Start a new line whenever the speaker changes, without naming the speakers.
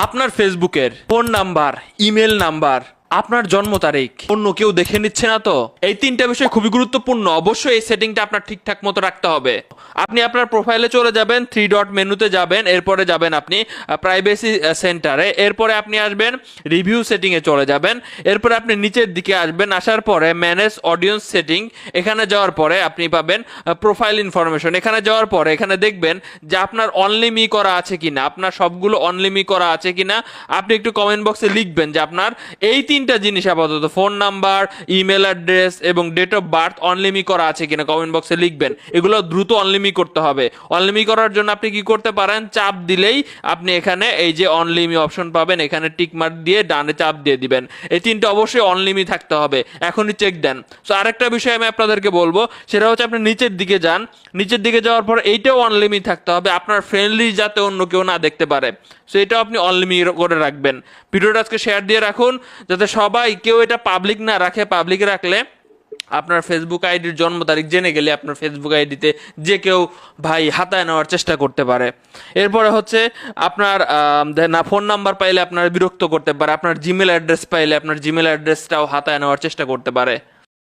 আপনার ফেসবুকের phone number email number আপনার জন্ম তারিখ। অন্য কেউ দেখে নিচ্ছে না তো? এই তিনটা বিষয় খুবই গুরুত্বপূর্ণ। অবশ্যই এই সেটিংটা আপনার ঠিকঠাক মতো রাখতে হবে। আপনি আপনার প্রোফাইলে চলে যাবেন থ্রি ডট মেনুতে যাবেন, এরপরে যাবেন আপনি প্রাইভেসি সেন্টারে এরপরে আপনি আসবেন রিভিউ সেটিংয়ে চলে যাবেন। এরপরে আপনি নিচের দিকে আসবেন, আসার পরে ম্যানেজ অডিয়েন্স সেটিং এখানে যাওয়ার পরে আপনি পাবেন প্রোফাইল ইনফরমেশন এখানে যাওয়ার পরে এখানে দেখবেন যে আপনার অনলিমি করা আছে কিনা, আপনার সবগুলো অনলিমি করা আছে কিনা। আপনি একটু কমেন্ট বক্সে লিখবেন যে আপনার এই তিনটা জিনিস আপাতত। ফোন নাম্বার, ইমেল অ্যাড্রেস এবং ডেট অফ বার্থ অনলিমি করা আছে কিনা কমেন্ট বক্সে লিখবেন। এগুলো দ্রুত অনলিমি করতে হবে। অনলিমি করার জন্য আপনি কি করতে পারেন? চাপ দিলেই আপনি এখানে এই যে অনলিমি অপশন পাবেন, এখানে টিক মার্ক দিয়ে ডানে চাপ দিয়ে দিবেন। এই তিনটা অবশ্যই অনলিমি থাকতে হবে। এখনই চেক দেন। সো আরেকটা বিষয় আমি আপনাদেরকে বলব, সেটা হচ্ছে আপনি নিচের দিকে যান। নিচের দিকে যাওয়ার পর এইটাও অনলিমি থাকতে হবে। আপনার ফ্রেন্ডলি যাতে অন্য কেউ না দেখতে পারে। সো এটাও আপনি অনলিমি করে রাখবেন। ভিডিওটা আজকে শেয়ার দিয়ে রাখুন, যাতে সবাই কেউ এটা পাবলিক না রাখে পাবলিক রাখলে আপনার ফেসবুক আইডির জন্ম তারিখ জেনে গেলে আপনার ফেসবুক আইডিতে যে কেউ ভাই হাতায় নেওয়ার চেষ্টা করতে পারে। এরপরে হচ্ছে আপনার না ফোন নাম্বার পাইলে আপনার বিরক্ত করতে পারে, আপনার জিমেল অ্যাড্রেস পাইলে আপনার জিমেল অ্যাড্রেসটাও হাতায় নেওয়ার চেষ্টা করতে পারে।